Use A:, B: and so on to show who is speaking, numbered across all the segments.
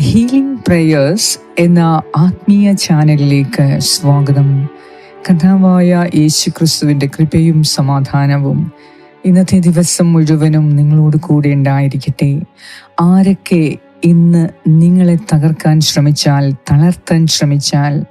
A: Healing prayers എന്ന ആത്മീയ ചാനലിലേക്ക് സ്വാഗതം. കഥാവായ യേശു ക്രിസ്തുവിന്റെ കൃപയും സമാധാനവും ഇന്നത്തെ ദിവസം മുഴുവനും നിങ്ങളോട് കൂടെ ഉണ്ടായിരിക്കട്ടെ. ആരൊക്കെ ഇന്ന് നിങ്ങളെ തകർക്കാൻ ശ്രമിച്ചാൽ തളർത്താൻ ശ്രമിച്ചാൽ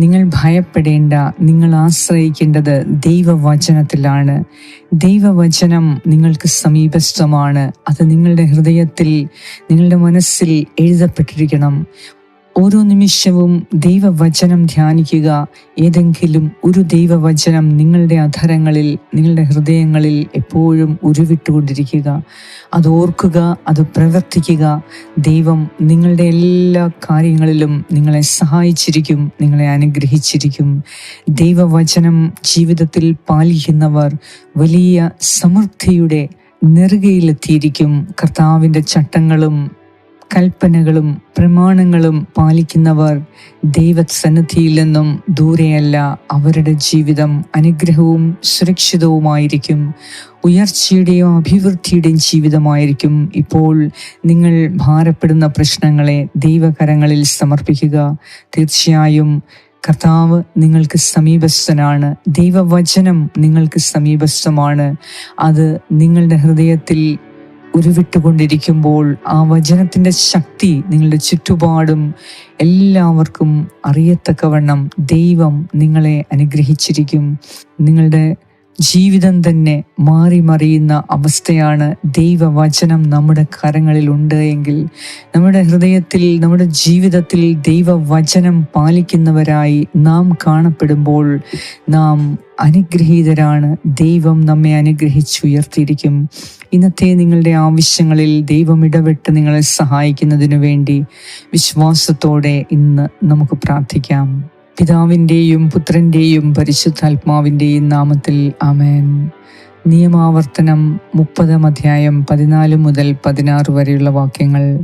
A: നിങ്ങൾ ഭയപ്പെടേണ്ട നിങ്ങൾ ആശ്രയിക്കേണ്ടത് ദൈവവചനത്തിലാണ്. ദൈവവചനം നിങ്ങൾക്ക് സമീപസ്ഥമാണ്. അത് നിങ്ങളുടെ ഹൃദയത്തിൽ നിങ്ങളുടെ മനസ്സിൽ എഴുതപ്പെട്ടിരിക്കണം. ഓരോ നിമിഷവും ദൈവവചനം ധ്യാനിക്കുക. ഏതെങ്കിലും ഒരു ദൈവവചനം നിങ്ങളുടെ അധരങ്ങളിൽ നിങ്ങളുടെ ഹൃദയങ്ങളിൽ എപ്പോഴും ഉരുവിട്ടുകൊണ്ടിരിക്കുക. അത് ഓർക്കുക അത് പ്രവർത്തിക്കുക. ദൈവം നിങ്ങളുടെ എല്ലാ കാര്യങ്ങളിലും നിങ്ങളെ സഹായിച്ചിരിക്കും നിങ്ങളെ അനുഗ്രഹിച്ചിരിക്കും. ദൈവവചനം ജീവിതത്തിൽ പാലിക്കുന്നവർ വലിയ സമൃദ്ധിയുടെ നെറുകയിലെത്തിയിരിക്കും. കർത്താവിന്റെ ചട്ടങ്ങളും കൽപ്പനകളും പ്രമാണങ്ങളും പാലിക്കുന്നവർ ദൈവസന്നിധിയിൽ നിന്നും ദൂരെയല്ല അവരുടെ ജീവിതം അനുഗ്രഹവും സുരക്ഷിതവുമായിരിക്കും. ഉയർച്ചയുടെയും അഭിവൃദ്ധിയുടെയും ജീവിതമായിരിക്കും ഇപ്പോൾ നിങ്ങൾ ഭാരപ്പെടുന്ന പ്രശ്നങ്ങളെ ദൈവകരങ്ങളിൽ സമർപ്പിക്കുക. തീർച്ചയായും കർത്താവ് നിങ്ങൾക്ക് സമീപസ്ഥനാണ്. ദൈവവചനം നിങ്ങൾക്ക് സമീപസ്ഥമാണ്. അത് നിങ്ങളുടെ ഹൃദയത്തിൽ ഉരുവിട്ടുകൊണ്ടിരിക്കുമ്പോൾ ആ വചനത്തിന്റെ ശക്തി നിങ്ങളുടെ ചുറ്റുപാടും എല്ലാവർക്കും അറിയത്തക്കവണ്ണം ദൈവം നിങ്ങളെ അനുഗ്രഹിച്ചിരിക്കും. നിങ്ങളുടെ ജീവിതം തന്നെ മാറി മറിയുന്ന അവസ്ഥയാണ് ദൈവവചനം നമ്മുടെ കരങ്ങളിൽ ഉണ്ട് എങ്കിൽ. നമ്മുടെ ഹൃദയത്തിൽ നമ്മുടെ ജീവിതത്തിൽ ദൈവവചനം പാലിക്കുന്നവരായി നാം കാണപ്പെടുമ്പോൾ നാം അനുഗ്രഹീതരാണ്. ദൈവം നമ്മെ അനുഗ്രഹിച്ചുയർത്തിയിരിക്കും. ഇന്നത്തെ നിങ്ങളുടെ ആവശ്യങ്ങളിൽ ദൈവം ഇടപെട്ട് നിങ്ങളെ സഹായിക്കുന്നതിനു വേണ്ടി വിശ്വാസത്തോടെ ഇന്ന് നമുക്ക് പ്രാർത്ഥിക്കാം. പിതാവിന്റെയും പുത്രന്റെയും പരിശുദ്ധാത്മാവിന്റെയും നാമത്തിൽ ആമേൻ. നിയമാവർത്തനം മുപ്പതാം അധ്യായം പതിനാല് മുതൽ പതിനാറ് വരെയുള്ള വാക്യങ്ങൾ.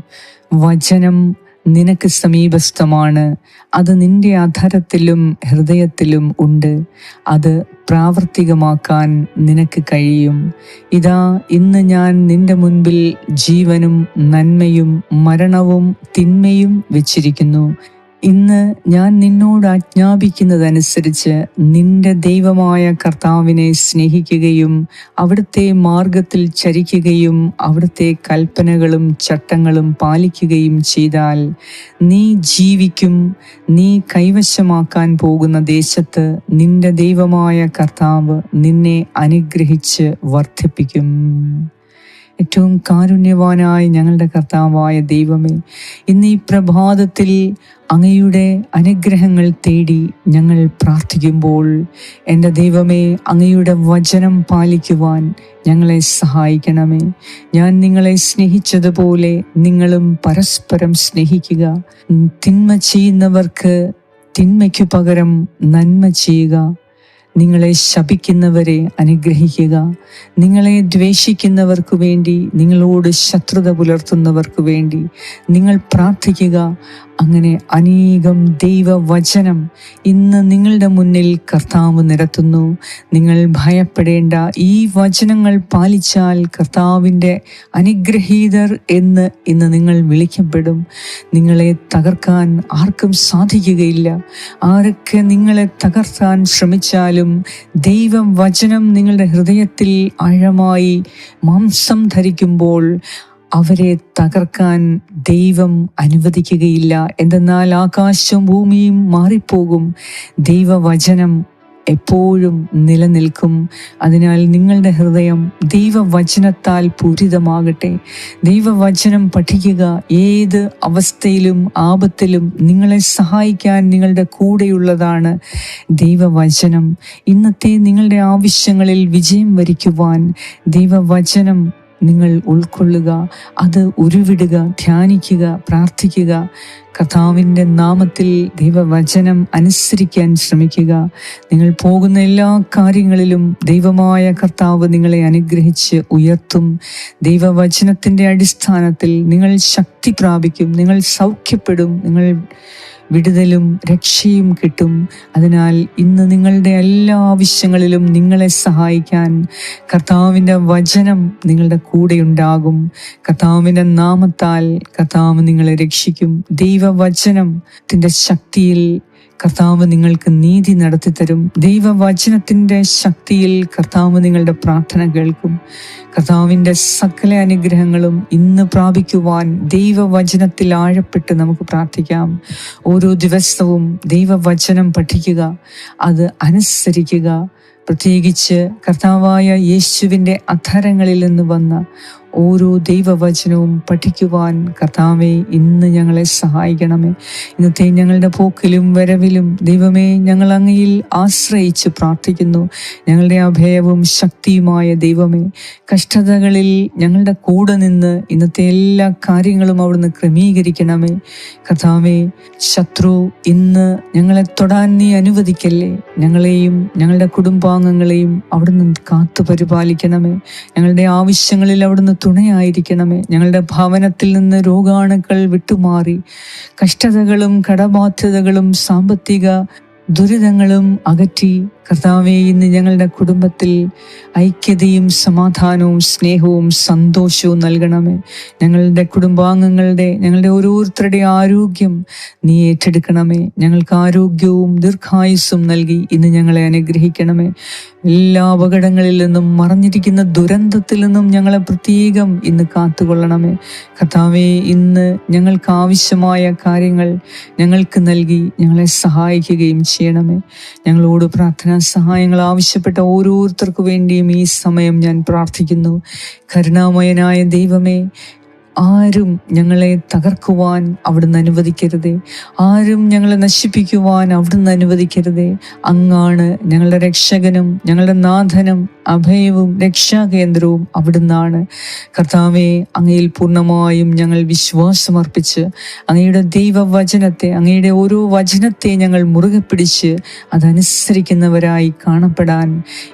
A: വചനം നിനക്ക് സമീപസ്ഥമാണ്. അത് നിന്റെ അധരത്തിലും ഹൃദയത്തിലും ഉണ്ട്. അത് പ്രാവർത്തികമാക്കാൻ നിനക്ക് കഴിയും. ഇതാ ഇന്ന് ഞാൻ നിന്റെ മുൻപിൽ ജീവനും നന്മയും മരണവും തിന്മയും വെച്ചിരിക്കുന്നു. ഇന്ന് ഞാൻ നിന്നോട് ആജ്ഞാപിക്കുന്നതനുസരിച്ച് നിന്റെ ദൈവമായ കർത്താവിനെ സ്നേഹിക്കുകയും അവിടുത്തെ മാർഗത്തിൽ ചരിക്കുകയും അവിടുത്തെ കൽപ്പനകളും ചട്ടങ്ങളും പാലിക്കുകയും ചെയ്താൽ നീ ജീവിക്കും നീ കൈവശമാക്കാൻ പോകുന്ന ദേശത്ത് നിന്റെ ദൈവമായ കർത്താവ് നിന്നെ അനുഗ്രഹിച്ച് വർദ്ധിപ്പിക്കും. ഏറ്റവും കാരുണ്യവാനായ ഞങ്ങളുടെ കർത്താവായ ദൈവമേ ഇന്ന് ഈ പ്രഭാതത്തിൽ അങ്ങയുടെ അനുഗ്രഹങ്ങൾ തേടി ഞങ്ങൾ പ്രാർത്ഥിക്കുമ്പോൾ എന്റെ ദൈവമേ അങ്ങയുടെ വചനം പാലിക്കുവാൻ ഞങ്ങളെ സഹായിക്കണമേ. ഞാൻ നിങ്ങളെ സ്നേഹിച്ചതുപോലെ നിങ്ങളും പരസ്പരം സ്നേഹിക്കുക. തിന്മ ചെയ്യുന്നവർക്ക് തിന്മയ്ക്കു പകരം നന്മ ചെയ്യുക. നിങ്ങളെ ശപിക്കുന്നവരെ അനുഗ്രഹിക്കുക. നിങ്ങളെ ദ്വേഷിക്കുന്നവർക്ക് വേണ്ടി നിങ്ങളോട് ശത്രുത പുലർത്തുന്നവർക്ക് വേണ്ടി നിങ്ങൾ പ്രാർത്ഥിക്കുക. അങ്ങനെ അനേകം ദൈവവചനം ഇന്ന് നിങ്ങളുടെ മുന്നിൽ കർത്താവ് നിരത്തുന്നു. നിങ്ങൾ ഭയപ്പെടേണ്ട ഈ വചനങ്ങൾ പാലിച്ചാൽ കർത്താവിന്റെ അനുഗ്രഹീതർ എന്ന് ഇന്ന് നിങ്ങൾ വിളിക്കപ്പെടും. നിങ്ങളെ തകർക്കാൻ ആർക്കും സാധിക്കുകയില്ല. ആരൊക്കെ നിങ്ങളെ തകർക്കാൻ ശ്രമിച്ചാലും ദൈവവചനം നിങ്ങളുടെ ഹൃദയത്തിൽ ആഴമായി മാംസം ധരിക്കുമ്പോൾ അവരെ തകർക്കാൻ ദൈവം അനുവദിക്കുകയില്ല. എന്തെന്നാൽ ആകാശവും ഭൂമിയും മാറിപ്പോകും. ദൈവവചനം എപ്പോഴും നിലനിൽക്കും. അതിനാൽ നിങ്ങളുടെ ഹൃദയം ദൈവവചനത്താൽ പൂരിതമാകട്ടെ. ദൈവവചനം പഠിക്കുക ഏത് അവസ്ഥയിലും ആപത്തിലും നിങ്ങളെ സഹായിക്കാൻ നിങ്ങളുടെ കൂടെയുള്ളതാണ് ദൈവവചനം. ഇന്നത്തെ നിങ്ങളുടെ ആവശ്യങ്ങളിൽ വിജയം വരിക്കുവാൻ ദൈവവചനം നിങ്ങൾ ഉൾക്കൊള്ളുക അത് ഉരുവിടുക ധ്യാനിക്കുക പ്രാർത്ഥിക്കുക. കർത്താവിന്റെ നാമത്തിൽ ദൈവവചനം അനുസരിക്കാൻ ശ്രമിക്കുക. നിങ്ങൾ പോകുന്ന എല്ലാ കാര്യങ്ങളിലും ദൈവമായ കർത്താവ് നിങ്ങളെ അനുഗ്രഹിച്ച് ഉയർത്തും. ദൈവവചനത്തിന്റെ അടിസ്ഥാനത്തിൽ നിങ്ങൾ ശക്തി പ്രാപിക്കും നിങ്ങൾ സൗഖ്യപ്പെടും നിങ്ങൾ വിടുതലും രക്ഷയും കിട്ടും. അതിനാൽ ഇന്ന് നിങ്ങളുടെ എല്ലാ ആവശ്യങ്ങളിലും നിങ്ങളെ സഹായിക്കാൻ കർത്താവിന്റെ വചനം നിങ്ങളുടെ കൂടെ ഉണ്ടാകും. കർത്താവിന്റെ നാമത്താൽ കർത്താവ് നിങ്ങളെ രക്ഷിക്കും. ദൈവവചനത്തിന്റെ ശക്തിയിൽ കർത്താവ് നിങ്ങൾക്ക് നീതി നടത്തിത്തരും. ദൈവവചനത്തിന്റെ ശക്തിയിൽ കർത്താവ് നിങ്ങളുടെ പ്രാർത്ഥന കേൾക്കും. കർത്താവിന്റെ സകല അനുഗ്രഹങ്ങളും ഇന്ന് പ്രാപിക്കുവാൻ ദൈവവചനത്തിൽ ആഴപ്പെട്ട് നമുക്ക് പ്രാർത്ഥിക്കാം. ഓരോ ദിവസവും ദൈവവചനം പഠിക്കുക അത് അനുസരിക്കുക. പ്രത്യേകിച്ച് കർത്താവായ യേശുവിന്റെ അധരങ്ങളിൽ നിന്ന് വന്ന ഓരോ ദൈവവചനവും പഠിക്കുവാൻ കർത്താവെ ഇന്ന് ഞങ്ങളെ സഹായിക്കണമേ. ഇന്നത്തെ ഞങ്ങളുടെ പോക്കിലും വരവിലും ദൈവമേ ഞങ്ങൾ അങ്ങയിൽ ആശ്രയിച്ച് പ്രാർത്ഥിക്കുന്നു. ഞങ്ങളുടെ അഭയവും ശക്തിയുമായ ദൈവമേ കഷ്ടതകളിൽ ഞങ്ങളുടെ കൂടെ നിന്ന് ഇന്നത്തെ എല്ലാ കാര്യങ്ങളും അവിടുന്ന് ക്രമീകരിക്കണമേ. കർത്താവെ ശത്രു ഇന്ന് ഞങ്ങളെ തൊടാൻ നീ അനുവദിക്കല്ലേ? ഞങ്ങളെയും ഞങ്ങളുടെ കുടുംബാംഗങ്ങളെയും അവിടുന്ന് കാത്തു പരിപാലിക്കണമേ ഞങ്ങളുടെ ആവശ്യങ്ങളിൽ അവിടുന്ന് തുണയായിരിക്കണമേ. ഞങ്ങളുടെ ഭവനത്തിൽ നിന്ന് രോഗാണുക്കൾ വിട്ടുമാറി. കഷ്ടതകളും കടബാധ്യതകളും സാമ്പത്തിക ദുരിതങ്ങളും അകറ്റി. കർത്താവെ ഇന്ന് ഞങ്ങളുടെ കുടുംബത്തിൽ ഐക്യതയും സമാധാനവും സ്നേഹവും സന്തോഷവും നൽകണമേ. ഞങ്ങളുടെ കുടുംബാംഗങ്ങളുടെ ഞങ്ങളുടെ ഓരോരുത്തരുടെ ആരോഗ്യം നീ ഏറ്റെടുക്കണമേ. ഞങ്ങൾക്ക് ആരോഗ്യവും ദീർഘായുസ്സും നൽകി ഇന്ന് ഞങ്ങളെ അനുഗ്രഹിക്കണമേ. എല്ലാ അപകടങ്ങളിൽ നിന്നും മറഞ്ഞിരിക്കുന്ന ദുരന്തത്തിൽ നിന്നും ഞങ്ങളെ പ്രത്യേകം ഇന്ന് കാത്തുകൊള്ളണമേ. കർത്താവെ ഇന്ന് ഞങ്ങൾക്ക് ആവശ്യമായ കാര്യങ്ങൾ ഞങ്ങൾക്ക് നൽകി ഞങ്ങളെ സഹായിക്കുകയും ചെയ്യണമേ. ഞങ്ങളോട് പ്രാർത്ഥനാ സഹായങ്ങൾ ആവശ്യപ്പെട്ട ഓരോരുത്തർക്കു വേണ്ടിയും ഈ സമയം ഞാൻ പ്രാർത്ഥിക്കുന്നു. കരുണാമയനായ ദൈവമേ ആരും ഞങ്ങളെ തകർക്കുവാൻ അവിടുന്ന് അനുവദിക്കരുതേ. ആരും ഞങ്ങളെ നശിപ്പിക്കുവാൻ അവിടുന്ന് അനുവദിക്കരുതേ. അങ്ങാണ് ഞങ്ങളുടെ രക്ഷകനും ഞങ്ങളുടെ നാഥനും അഭയവും രക്ഷാകേന്ദ്രവും അവിടുന്നാണ്. കർത്താവെ അങ്ങയിൽ പൂർണമായും ഞങ്ങൾ വിശ്വാസമർപ്പിച്ച് അങ്ങയുടെ ദൈവവചനത്തെ അങ്ങയുടെ ഓരോ വചനത്തെ ഞങ്ങൾ മുറുകെ പിടിച്ച് അതനുസരിക്കുന്നവരായി കാണപ്പെടാൻ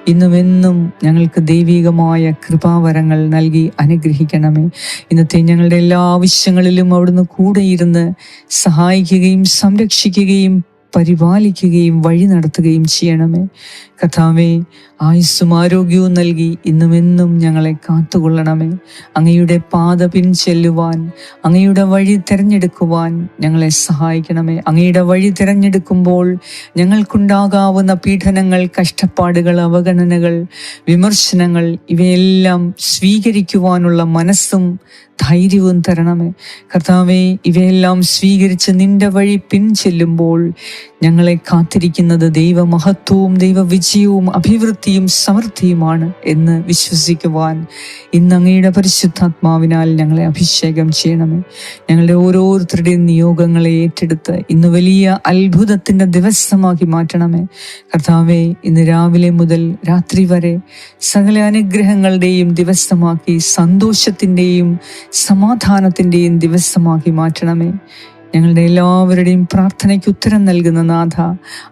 A: ഇന്നുമെന്നും ഞങ്ങൾക്ക് ദൈവികമായ കൃപാവരങ്ങൾ നൽകി അനുഗ്രഹിക്കണമേ. ഇന്നത്തെ ഞങ്ങളുടെ എല്ലാ ആവശ്യങ്ങളിലും അവിടുന്ന് കൂടെയിരുന്ന് സഹായിക്കുകയും സംരക്ഷിക്കുകയും പരിപാലിക്കുകയും വഴി നടത്തുകയും ചെയ്യണമേ. കഥാവേ ആയുസ്സും ആരോഗ്യവും നൽകി ഇന്നുമെന്നും ഞങ്ങളെ കാത്തുകൊള്ളണമേ. അങ്ങയുടെ പാത പിൻചെല്ലുവാൻ അങ്ങയുടെ വഴി തിരഞ്ഞെടുക്കുവാൻ ഞങ്ങളെ സഹായിക്കണമേ. അങ്ങയുടെ വഴി തിരഞ്ഞെടുക്കുമ്പോൾ ഞങ്ങൾക്കുണ്ടാകാവുന്ന പീഡനങ്ങൾ കഷ്ടപ്പാടുകൾ അവഗണനകൾ വിമർശനങ്ങൾ ഇവയെല്ലാം സ്വീകരിക്കുവാനുള്ള മനസ്സും ധൈര്യവും തരണമേ. കർത്താവെ ഇവയെല്ലാം സ്വീകരിച്ച് നിന്റെ വഴി പിൻചെല്ലുമ്പോൾ ഞങ്ങളെ കാത്തിരിക്കുന്നത് ദൈവമഹത്വവും ദൈവവിജയവും അഭിവൃദ്ധിയും സമൃദ്ധിയുമാണ് എന്ന് വിശ്വസിക്കുവാൻ ഇന്ന് അങ്ങയുടെ പരിശുദ്ധാത്മാവിനാൽ ഞങ്ങളെ അഭിഷേകം ചെയ്യണമേ. ഞങ്ങളുടെ ഓരോരുത്തരുടെയും നിയോഗങ്ങളെ ഏറ്റെടുത്ത് ഇന്ന് വലിയ അത്ഭുതത്തിന്റെ ദിവസമാക്കി മാറ്റണമേ. കർത്താവെ ഇന്ന് രാവിലെ മുതൽ രാത്രി വരെ സകല അനുഗ്രഹങ്ങളുടെയും ദിവസമാക്കി സന്തോഷത്തിന്റെയും സമാധാനത്തിന്റെയും ദിവസമാക്കി മാറ്റണമേ. ഞങ്ങളുടെ എല്ലാവരുടെയും പ്രാർത്ഥനയ്ക്ക് ഉത്തരം നൽകുന്ന നാഥ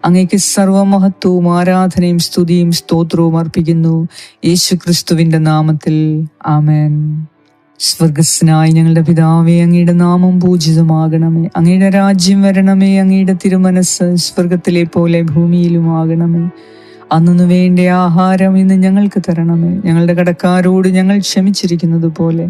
A: അങ്ങേക്ക് സർവമഹത്വവും ആരാധനയും സ്തുതിയും സ്തോത്രവും അർപ്പിക്കുന്നു. യേശു ക്രിസ്തുവിന്റെ നാമത്തിൽ. ആമേൻ. സ്വർഗസ്നായ ഞങ്ങളുടെ പിതാവേ അങ്ങയുടെ നാമം പൂജിതമാകണമേ. അങ്ങയുടെ രാജ്യം വരണമേ അങ്ങയുടെ തിരുമനസ് സ്വർഗത്തിലെ പോലെ ഭൂമിയിലും ആകണമേ അന്നു വേണ്ട ആഹാരം ഇന്ന് ഞങ്ങൾക്ക് തരണമേ. ഞങ്ങളുടെ കടക്കാരോട് ഞങ്ങൾ ക്ഷമിച്ചിരിക്കുന്നത് പോലെ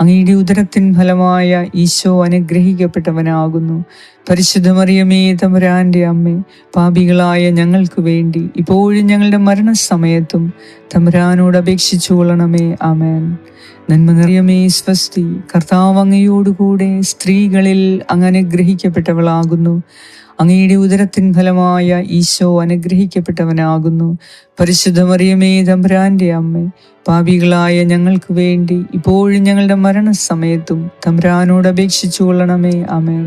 A: അങ്ങയുടെ ഉദരത്തിൻ ഫലമായ ഈശോ അനുഗ്രഹിക്കപ്പെട്ടവനാകുന്നു. പരിശുദ്ധമറിയമേ തമ്പുരാന്റെ അമ്മേ പാപികളായ ഞങ്ങൾക്ക് വേണ്ടി ഇപ്പോഴും ഞങ്ങളുടെ മരണസമയത്തും തമ്പുരാനോട് അപേക്ഷിച്ചു കൊള്ളണമേ ആമേൻ. നന്മ നിറയമേ സ്വസ്തി കർത്താവ് അങ്ങയോടുകൂടെ സ്ത്രീകളിൽ അങ്ങ് അനുഗ്രഹിക്കപ്പെട്ടവളാകുന്നു. അങ്ങയുടെ ഉദരത്തിൻ ഫലമായ ഈശോ അനുഗ്രഹിക്കപ്പെട്ടവനാകുന്നു. പരിശുദ്ധ മറിയമേ അമ്മ പാപികളായ ഞങ്ങൾക്ക് വേണ്ടി ഇപ്പോഴും ഞങ്ങളുടെ മരണസമയത്തും തമ്പുരാനോട് അപേക്ഷിച്ചു കൊള്ളണമേ അമേൻ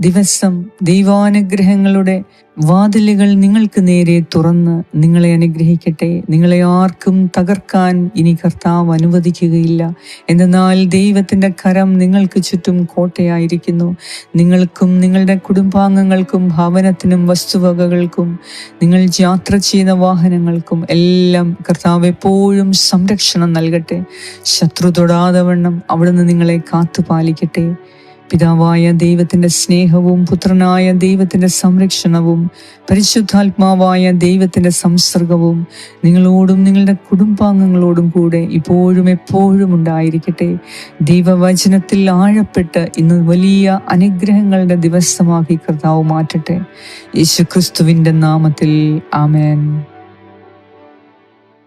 A: ദിവസം ദൈവാനുഗ്രഹങ്ങളുടെ വാതിലുകൾ നിങ്ങൾക്ക് നേരെ തുറന്ന് നിങ്ങളെ അനുഗ്രഹിക്കട്ടെ. നിങ്ങളെ ആർക്കും തകർക്കാൻ ഇനി കർത്താവ് അനുവദിക്കുകയില്ല. എന്നാൽ ദൈവത്തിന്റെ കരം നിങ്ങൾക്ക് ചുറ്റും കോട്ടയായിരിക്കുന്നു. നിങ്ങൾക്കും നിങ്ങളുടെ കുടുംബാംഗങ്ങൾക്കും ഭവനത്തിനും വസ്തുവകകൾക്കും നിങ്ങൾ യാത്ര ചെയ്യുന്ന വാഹനങ്ങൾക്കും എല്ലാം കർത്താവ് എപ്പോഴും സംരക്ഷണം നൽകട്ടെ. ശത്രു തൊടാതെ വണ്ണം അവിടുന്ന് നിങ്ങളെ കാത്തുപാലിക്കട്ടെ. പിതാവായ ദൈവത്തിന്റെ സ്നേഹവും പുത്രനായ ദൈവത്തിന്റെ സംരക്ഷണവും പരിശുദ്ധാത്മാവായ ദൈവത്തിന്റെ സംസർഗവും നിങ്ങളോടും നിങ്ങളുടെ കുടുംബാംഗങ്ങളോടും കൂടെ ഇപ്പോഴും എപ്പോഴും ഉണ്ടായിരിക്കട്ടെ. ദൈവവചനത്തിൽ ആഴപ്പെട്ട് ഇന്ന് വലിയ അനുഗ്രഹങ്ങളുടെ ദിവസമാക്കി കർത്താവ് മാറ്റട്ടെ. യേശുക്രിസ്തുവിന്റെ നാമത്തിൽ ആമേൻ.